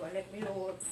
toilet rolls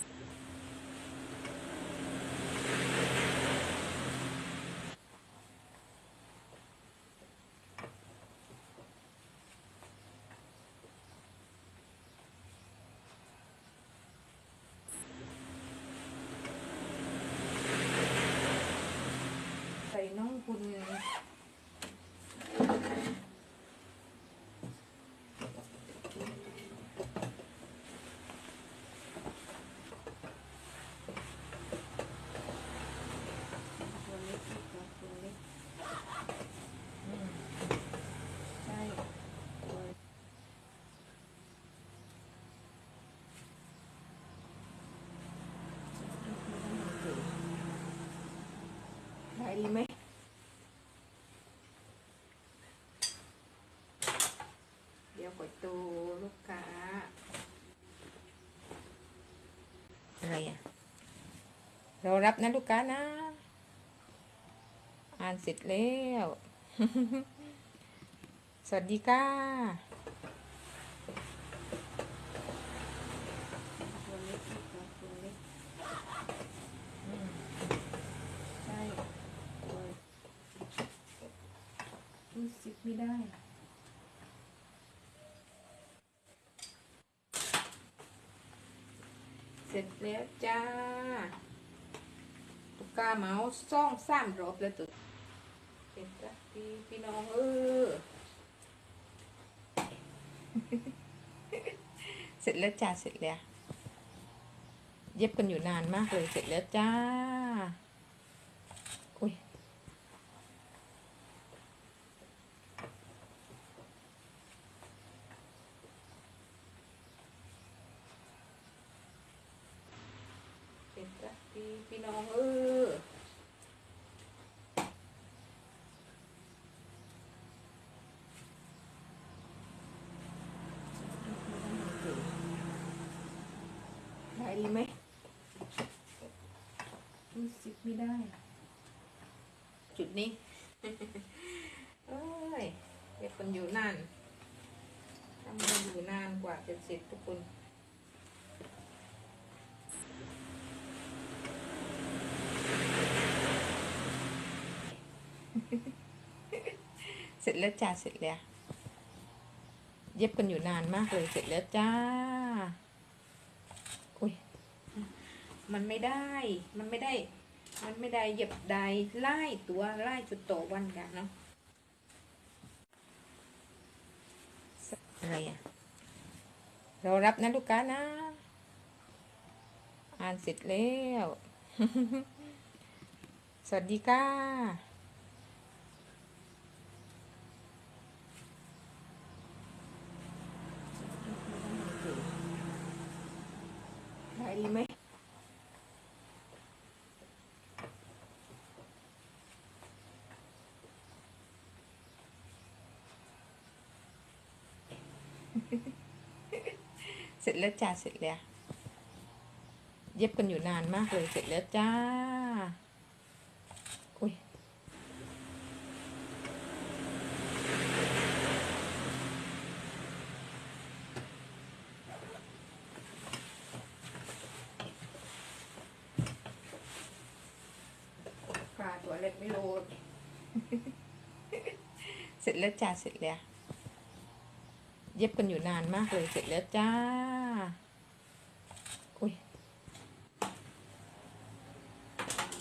ดีไหมเดี๋ยวกดตูลูกค้าอะไรอะเรารับนะลูกค้านะ อ่านเสร็จแล้ว สวัสดีค่ะตัวเล็กอีกตัวตัวเล็กอืมใช่ตัว รู้สึกไม่ได้เสร็จแล้วจ้าตุกกาเมาส์ซ่องสามรอบแล้วตุกเป็นจ้ะพี่พี่น้องเออเสร็จแล้วจ้าเสร็จแล้ว เย็บกันอยู่นานมากเลยเสร็จแล้วจ้า อุ้ย เป็น จ้ะพี่พี่น้องเออขายดีไหมรู้สึกไม่ได้ จุดนี้เอ้ยเด็กคนอยู่นานทำงานอยู่นานกว่าจะเสร็จทุกคน เสร็จแล้วจ้าเสร็จแล้ว เย็บกันอยู่นานมากเลยเสร็จแล้วจ้า อุ้ยมันไม่ได้ มันไม่ได้ มันไม่ได้เย็บใดไล่ตัวไล่จุดโตวันกันเนาะอะไรอะเรารับนะลูกค้านะ อ่านเสร็จแล้ว สวัสดีค่ะ ขาย ดีไหมเสร็จแล้วจ้าเสร็จแล้ว เย็บกันอยู่นานมากเลยเสร็จแล้วจ้า อุ้ย ปลาตัว เล็กไม่รู้เสร็จแล้วจ้าเสร็จแล้ว เย็บกันอยู่นานมากเลยเสร็จแล้วจ้า อุ้ย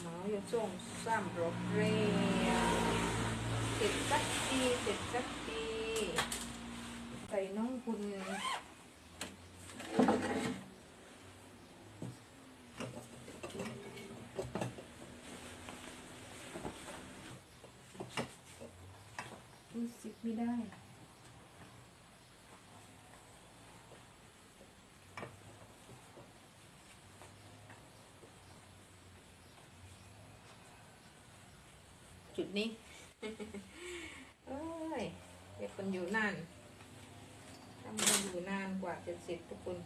หมาอยู่ช่วงซ้ำรถเรียเสร็จสักทีเสร็จสักทีใส่น้องคุณ รู้สึกไม่ได้จุดนี้เอ้ยเด็กคนอยู่นานทำงานอยู่นานกว่าจะเสร็จทุกคน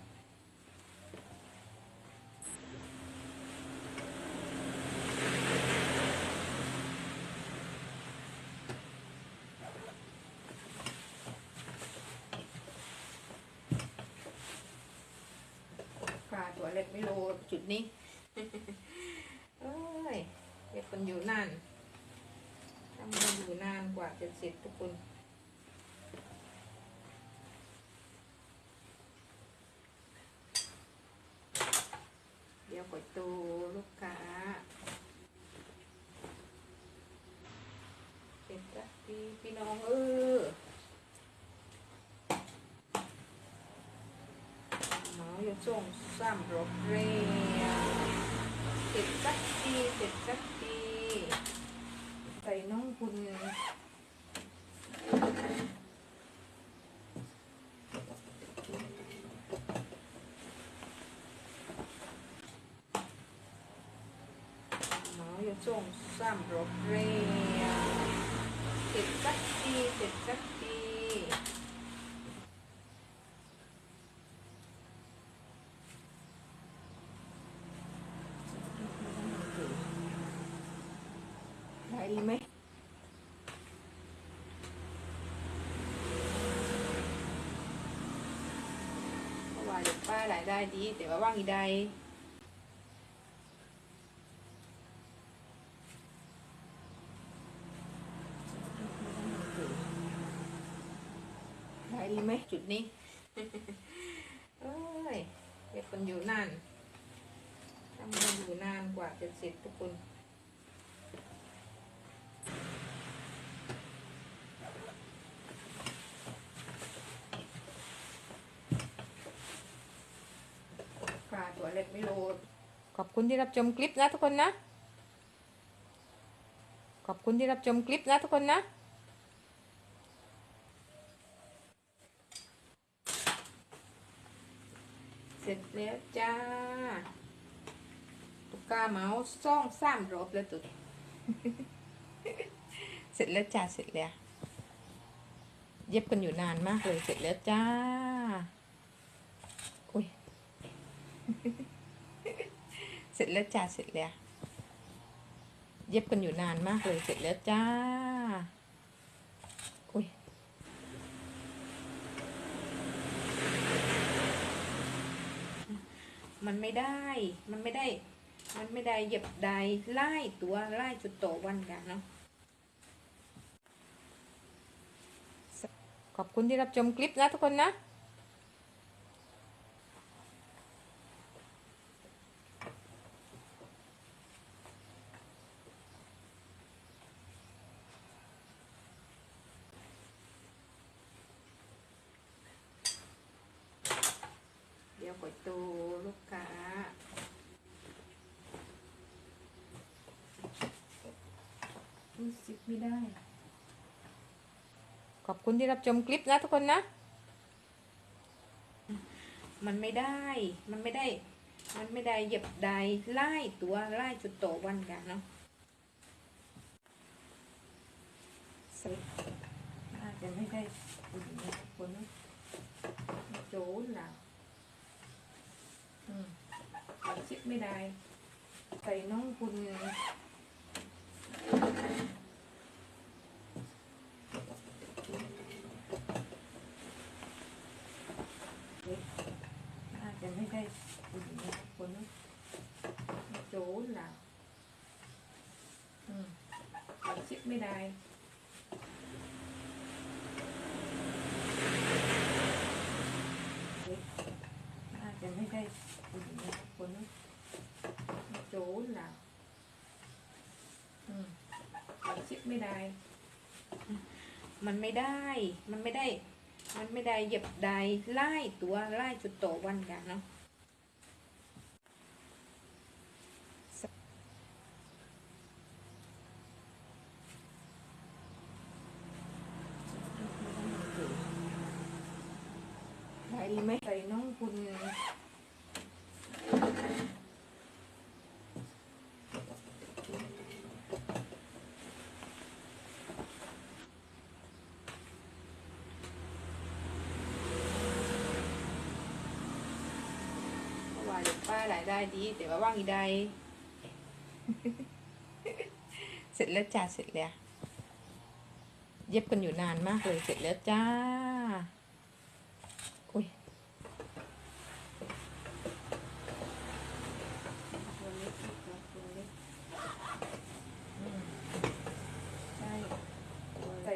ปลาตัว เล็กไม่รู้จุดนี้เอ้ยเด็กคนอยู่นานทำงานอยู่นานกว่าจะเสร็จทุกคนเดี๋ยวกดตูลูกค้าเสร็จแล้วพี่พี่น้องเออ หมาอยู่ส่งซ้ำรถเรียเสร็จสักทีเสร็จสักทีใส่น้องคุณหมาอยู่ส่งซ้ำรถเรียเสร็จสักทีเสร็จสักทีได้ดีไหมเพราะว่าเด็กป้ารายได้ดี แต่ว่าว่างอีใดได้ดีไหมจุดนี้เอ้ยเด็กคนอยู่นานทำงานอยู่นานกว่าจะเสร็จทุกคน ปลาตัว เล็กไม่โลดขอบคุณที่รับชมคลิปนะทุกคนนะ ขอบคุณที่รับชมคลิปนะทุกคนนะเสร็จแล้วจ้าตุกกาเมาส์ซ่องสามรอบแล้วตุกเสร็จแล้วจ้า เสร็จแล้ว เย็บกันอยู่นานมากเลย เสร็จแล้วจ้า อุ้ย เสร็จแล้วจ้าเสร็จแล้ว เย็บกันอยู่นานมากเลยเสร็จแล้วจ้า อุ้ยมันไม่ได้ มันไม่ได้ มันไม่ได้เหยียบใดไล่ตัวไล่จุดโตวันกันเนาะ ขอบคุณที่รับชมคลิปนะทุกคนนะ ยวกดตูลูกค้ารู้สึกไม่ได้ ขอบคุณที่รับชมคลิปนะทุกคนนะ มันไม่ได้ มันไม่ได้ มันไม่ได้เหยียบใดไล่ตัวไล่จุดโตวันกันเนาะสวยน่าจะไม่ได้อุ่นนะทุกคนนะโจนแล้ว อืมเอาชิป ไม่ได้ ใส่น้องคุณน่าจะไม่ได้อุ่นนะคนนะโจนแล้วอืมเอาชิปไม่ได้ น่าจะไม่ได้อุ่นนะคนนะโจนแล้วอืมเอาชิป ไม่ได้ มันไม่ได้ มันไม่ได้ มันไม่ได้เหยียบใดไล่ตัวไล่จุดโตวันกันเนาะ ได้ดีไหมใส่น้องคุณ เพ หลาเด็กป้ารายได้ดีแต่ว่าว่างอีได้เสร็จแล้วจ้าเสร็จแล้ว เย็บกันอยู่นานมากเลยเสร็จแล้วจ้า